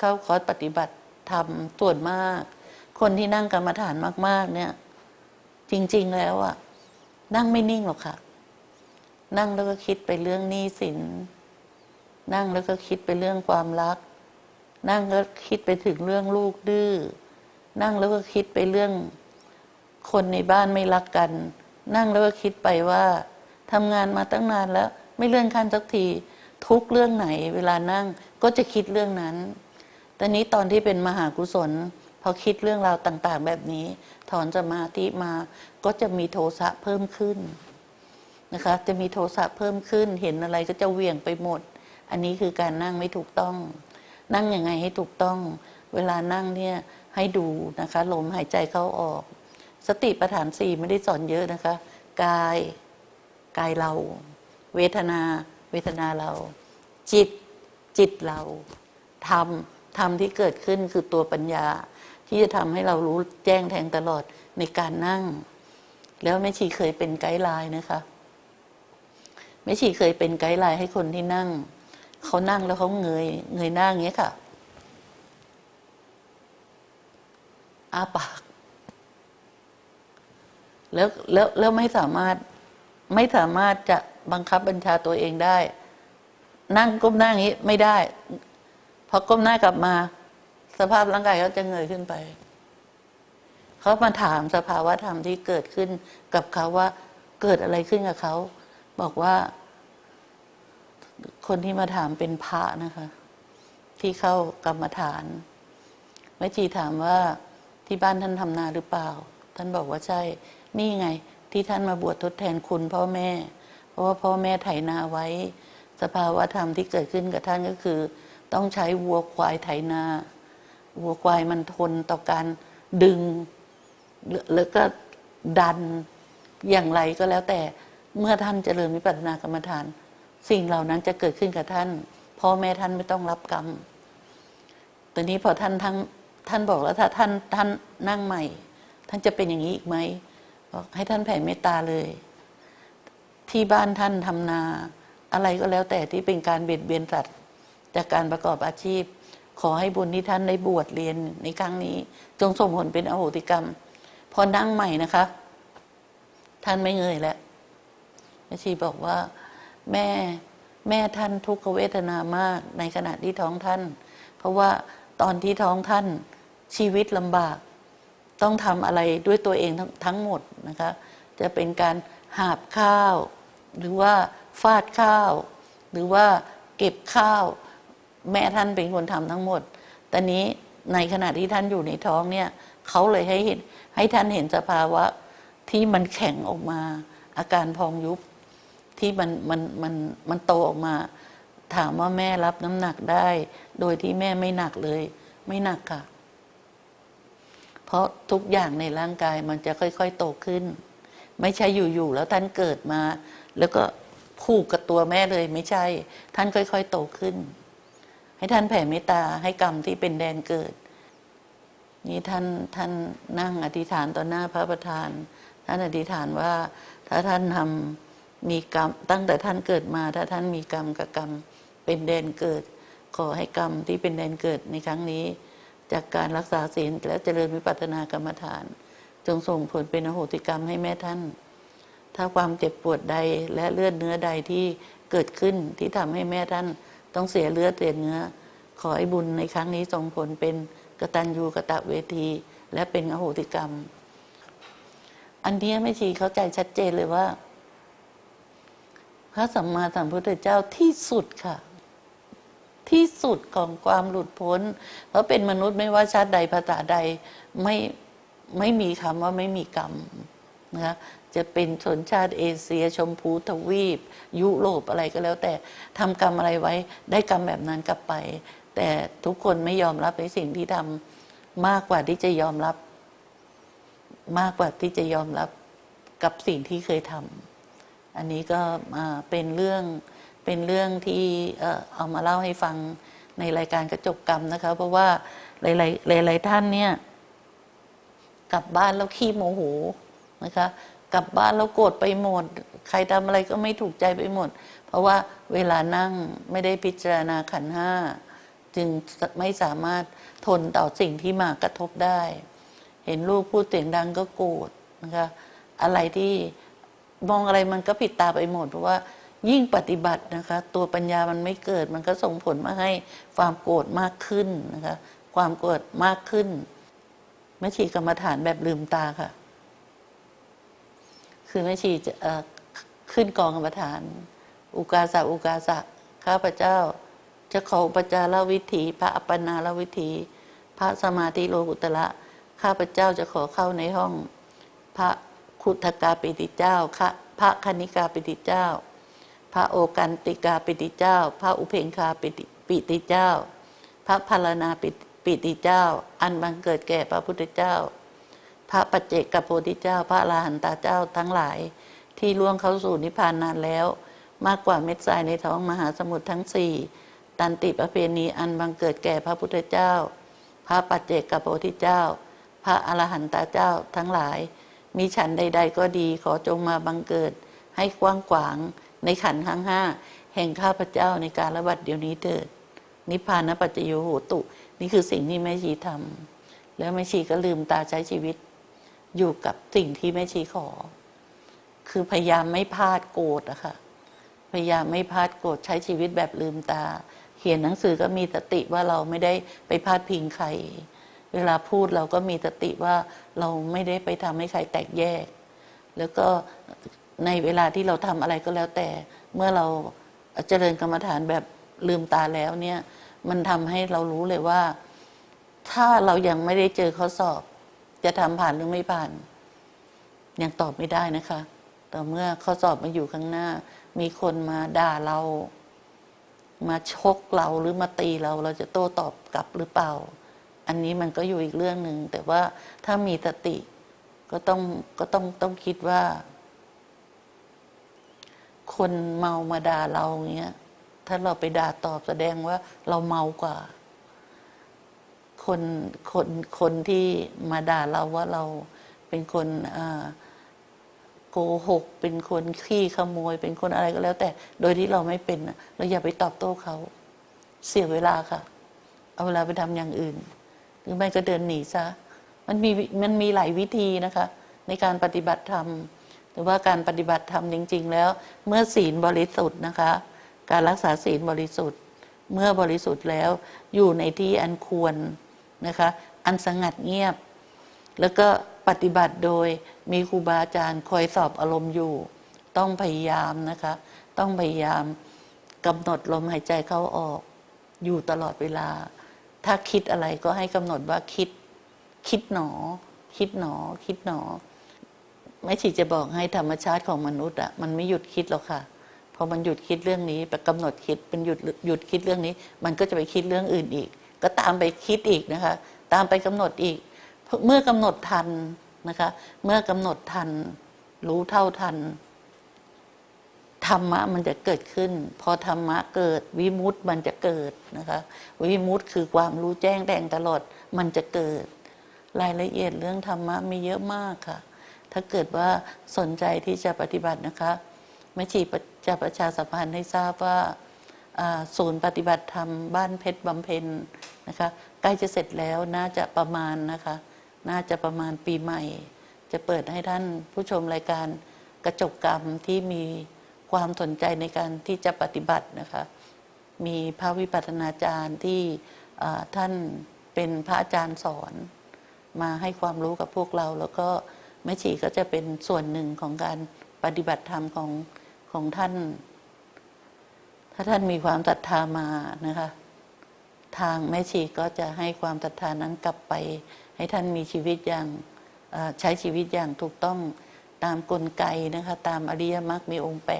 เข้าคอร์สปฏิบัติธรรมส่วนมาก คนที่นั่งกรรมฐานมาก ๆ เนี่ย จริง ๆ แล้วอะนั่งไม่นิ่งหรอกค่ะ นั่งแล้วก็คิดไปเรื่องหนี้สิน นั่งแล้วก็คิดไปเรื่องความรัก นั่งแล้วคิดไปถึงเรื่องลูกดื้อ นั่งแล้วก็คิดไปเรื่องคนในบ้านไม่รักกัน นั่งแล้วก็คิดไปว่าทำงานมาตั้งนานแล้ว ไม่เลื่อนขั้นสักที ทุกเรื่องไหน เวลานั่งก็จะคิดเรื่องนั้น แต่นี้ตอนที่เป็นมหากุศล พอคิดเรื่องราวต่าง ๆ แบบนี้ ถอนสมาธิมาก็จะมีโทสะเพิ่มขึ้นนะคะ จะมีโทสะเพิ่มขึ้น เห็นอะไรก็จะเวียงไปหมด อันนี้คือการนั่งไม่ถูกต้อง นั่งยังไงให้ถูกต้อง เวลานั่งเนี่ยให้ดูนะคะลมหายใจเข้าออก สติปัฏฐานสี่ไม่ได้สอนเยอะนะคะ กายกายเรา เวทนา เวทนาเรา จิตจิตเราธรรม ธรรมที่เกิดขึ้นคือตัวปัญญา ที่จะทำให้เรารู้แจ้งแทงตลอดในการนั่ง แล้วแม่ชีเคยเป็นไกด์ไลน์นะคะแม่ชีเคยเป็นไกด์ไลน์ให้คนที่นั่งเขานั่งแล้วเขาเงย เงยหน้าอย่างเงี้ยค่ะอาปากแล้วแล้วแล้วไม่สามารถไม่สามารถจะบังคับบัญชาตัวเองได้ นั่งก้มหน้าอย่างนี้ไม่ได้ พอก้มหน้ากลับมา สภาพร่างกายเขาจะเงยขึ้นไป เขามาถามสภาวะธรรมที่เกิดขึ้นกับเขาว่าเกิดอะไรขึ้นกับเขา บอกว่า คนที่มาถามเป็นพระนะคะ ที่เข้ากรรมฐานแม่ชีถามว่าที่บ้านท่านทำนาหรือเปล่า ท่านบอกว่าใช่ นี่ไง ที่ท่านมาบวชทดแทนคุณพ่อแม่ เพราะว่าพ่อแม่ไถนาไว้ สภาวะธรรมที่เกิดขึ้นกับท่านก็คือ ต้องใช้วัวควายไถนา วัวควายมันทนต่อการดึง แล้วก็ดันอย่างไรก็แล้วแต่เมื่อท่านเจริญวิปัสสนากรรมฐาน สิ่งเหล่านั้นจะเกิดขึ้นกับท่านพ่อแม่ท่านไม่ต้องรับกรรมตอนนี้พอท่านทั้งท่านบอกแล้วถ้าท่านท่านนั่งใหม่ ท่านจะเป็นอย่างนี้อีกไหมบอกให้ท่านแผ่เมตตาเลย ที่บ้านท่านทำนา อะไรก็แล้วแต่ที่เป็นการเบียดเบียนสัตว์ จากการประกอบอาชีพ ขอให้บุญที่ท่านได้บวชเรียนในครั้งนี้ จงส่งผลเป็นอโหติกรรม พอนั่งใหม่นะคะ ท่านไม่เงยแล้วแม่ชีบอกว่า แม่แม่ท่านทุกขเวทนามากในขณะที่ท้องท่าน เพราะว่าตอนที่ท้องท่านชีวิตลำบาก ต้องทำอะไรด้วยตัวเองทั้งทั้งหมดนะคะ จะเป็นการหาบข้าว หรือว่าฟาดข้าว หรือว่าเก็บข้าว แม่ท่านเป็นคนทำทั้งหมดแต่นี้ในขณะที่ท่านอยู่ในท้องเนี่ยเขาเลยให้เห็นให้ท่านเห็นสภาวะที่มันแข็งออกมา อาการพองยุบที่มันมันมันมันโตออกมา ถามว่าแม่รับน้ำหนักได้ โดยที่แม่ไม่หนักเลย ไม่หนักค่ะ เพราะทุกอย่างในร่างกายมันจะค่อยๆโตขึ้น ไม่ใช่อยู่ๆแล้วท่านเกิดมา แล้วก็ผูกกับตัวแม่เลยไม่ใช่ ท่านค่อย ๆ โตขึ้น ให้ท่านแผ่เมตตาให้กรรมที่เป็นแดนเกิด นี่ท่านท่านนั่งอธิษฐานต่อหน้าพระประธาน ท่านอธิษฐานว่าถ้าท่านทำมีกรรมตั้งแต่ท่านเกิดมา ถ้าท่านมีกรรมกับกรรมเป็นแดนเกิด ขอให้กรรมที่เป็นแดนเกิดในครั้งนี้ จากการรักษาศีลและเจริญวิปัสสนากรรมฐาน จงส่งผลเป็นอโหติกรรมให้แม่ท่าน ถ้าความเจ็บปวดใดและเลือดเนื้อใดที่เกิดขึ้นที่ทำให้แม่ท่าน ต้องเสียเลือดเสียเนื้อ ขอให้บุญในครั้งนี้ส่งผลเป็นกตัญญูกะตะเวที และเป็นอโหติกรรม อันนี้ไม่ชีเข้าใจชัดเจนเลยว่า พระสัมมาสัมพุทธเจ้าที่สุดค่ะ ที่สุดของความหลุดพ้น เพราะเป็นมนุษย์ไม่ว่าชาติใดภาษาใดไม่ไม่มีคำว่าไม่มีกรรม นะคะจะเป็นชนชาติเอเชีย ชมพูทวีป ยุโรปอะไรก็แล้ว แต่ทำกรรมอะไรไว้ได้กรรมแบบนั้นกลับไป แต่ทุกคนไม่ยอมรับในสิ่งที่ทำมากกว่าที่จะยอมรับ มากกว่าที่จะยอมรับกับสิ่งที่เคยทำอันนี้ก็เป็นเรื่องเป็นเรื่องที่เอามาเล่าให้ฟังในรายการกระจกกรรมนะคะ เพราะว่าหลายๆหลายๆท่านเนี่ยกลับบ้านแล้วขี้โมโห นะคะ กลับบ้านแล้วโกรธไปหมด ใครทำอะไรก็ไม่ถูกใจไปหมด เพราะว่าเวลานั่งไม่ได้พิจารณาขันห้าจึงไม่สามารถทนต่อสิ่งที่มากระทบได้ เห็นลูกพูดเสียงดังก็โกรธนะคะอะไรที่มองอะไรมันก็ผิดตาไปหมดเพราะว่ายิ่งปฏิบัตินะคะ ตัวปัญญามันไม่เกิดมันก็ส่งผลมาให้ความโกรธมากขึ้นนะคะ ความโกรธมากขึ้นแม่ชีกรรมฐานแบบลืมตาค่ะ คือแม่ชีจะขึ้นกองกรรมฐาน อุกาสะอุกาสะข้าพเจ้า จะขออุปจารวิถี พระอัปปนาลวิถี พระสมาธิโลกุตระข้าพเจ้าจะขอเข้าในห้อง พระคุถกาปิติเจ้าพระคณิกาปิติเจ้า พระโอกันติกาปิติเจ้า พระอุเพงคาปิติปิติเจ้า พระพารณาปิติเจ้า อันบังเกิดแก่พระพุทธเจ้า พระปัจเจกโพธิเจ้า พระอรหันตาเจ้าทั้งหลาย ที่ล่วงเข้าสู่นิพพานนานแล้ว มากกว่าเม็ดทรายในท้องมหาสมุทรทั้งสี่ตันติประเพณีอันบังเกิดแก่พระพุทธเจ้า พระปัจเจกโพธิเจ้า พระอรหันตาเจ้าทั้งหลาย มีฉันใด ๆ ก็ดีขอจงมาบังเกิด ให้กว้างขวางในขันทั้งห้าแห่งข้าพเจ้าในการระบัดเดี๋ยวนี้เถิด นิพพานปัจจโยโหตุ นี่คือสิ่งที่แม่ชีทำแล้วแม่ชีก็ลืมตาใช้ชีวิต อยู่กับสิ่งที่แม่ชีขอ คือพยายามไม่พลาดโกรธอะค่ะ พยายามไม่พลาดโกรธใช้ชีวิตแบบลืมตา เขียนหนังสือก็มีสติว่าเราไม่ได้ไปพาดพิงใคร เวลาพูดเราก็มีสติว่าเราไม่ได้ไปทำให้ใครแตกแยก แล้วก็ในเวลาที่เราทำอะไรก็แล้วแต่ เมื่อเราเจริญกรรมฐานแบบลืมตาแล้วเนี่ย มันทำให้เรารู้เลยว่า ถ้าเรายังไม่ได้เจอข้อสอบ จะทำผ่านหรือไม่ผ่าน ยังตอบไม่ได้นะคะ แต่เมื่อข้อสอบมาอยู่ข้างหน้า มีคนมาด่าเรา มาชกเราหรือมาตีเรา เราจะโต้ตอบกลับหรือเปล่า อันนี้มันก็อยู่อีกเรื่องหนึ่งแต่ว่าถ้ามีสติ ก็ต้องก็ต้องต้องคิดว่า คนเมามาด่าเราเงี้ย ถ้าเราไปด่าตอบแสดงว่าเราเมากว่า คนคนคนที่มาด่าเราว่าเราเป็นคนโกหก เป็นคนขี้ขโมย เป็นคนอะไรก็แล้ว แต่โดยที่เราไม่เป็นเราอย่าไปตอบโต้เขาเสียเวลาค่ะ เอาเวลาไปทำอย่างอื่น หรือไม่ก็เดินหนีซะมันมีมันมีหลายวิธีนะคะ ในการปฏิบัติธรรมหรือว่าการปฏิบัติธรรมจริง ๆ แล้ว เมื่อศีลบริสุทธิ์นะคะ การรักษาศีลบริสุทธิ์ เมื่อบริสุทธิ์แล้วอยู่ในที่อันควร นะคะ อันสงัดเงียบ แล้วก็ปฏิบัติโดยมีครูบาอาจารย์คอยสอบอารมณ์อยู่ ต้องพยายามนะคะ ต้องพยายามกำหนดลมหายใจเข้าออก อยู่ตลอดเวลา ถ้าคิดอะไรก็ให้กำหนดว่าคิด คิดหนอ คิดหนอ คิดหนอไม่ฉีจะบอกให้ธรรมชาติของมนุษย์อะมันไม่หยุดคิดหรอกค่ะพอมันหยุดคิดเรื่องนี้ไปกำหนดคิดเป็นหยุดหยุดคิดเรื่องนี้ มันก็จะไปคิดเรื่องอื่นอีก ก็ตามไปคิดอีกนะคะ ตามไปกำหนดอีก เมื่อกำหนดทันนะคะ เมื่อกำหนดทัน รู้เท่าทันธรรมะมันจะเกิดขึ้น พอธรรมะเกิด วิมุตติมันจะเกิดนะคะ วิมุตติคือความรู้แจ้งแทงตลอดมันจะเกิด รายละเอียดเรื่องธรรมะมีเยอะมากค่ะ ถ้าเกิดว่าสนใจที่จะปฏิบัตินะคะแม่ชีจะประชาสัมพันธ์ให้ทราบว่า ศูนย์ปฏิบัติธรรมบ้านเพชรบำเพ็ญนะคะใกล้จะเสร็จแล้วน่าจะประมาณนะคะ น่าจะประมาณปีใหม่ จะเปิดให้ท่านผู้ชมรายการกระจกกรรมที่มีความสนใจในการที่จะปฏิบัตินะคะ มีพระวิปัสสนาจารย์ที่ท่านเป็นพระอาจารย์สอน มาให้ความรู้กับพวกเรา แล้วก็แม่ชีก็จะเป็นส่วนหนึ่งของการปฏิบัติธรรมของของท่านาท่านมีความศรัทธามานะคะ ทางแม่ชีก็จะให้ความศรัทธานั้นกลับไป ให้ท่านมีชีวิตอย่างใช้ชีวิตอย่างถูกต้องตามกลไกนะคะ ตามอริยมรรคมีองค์แป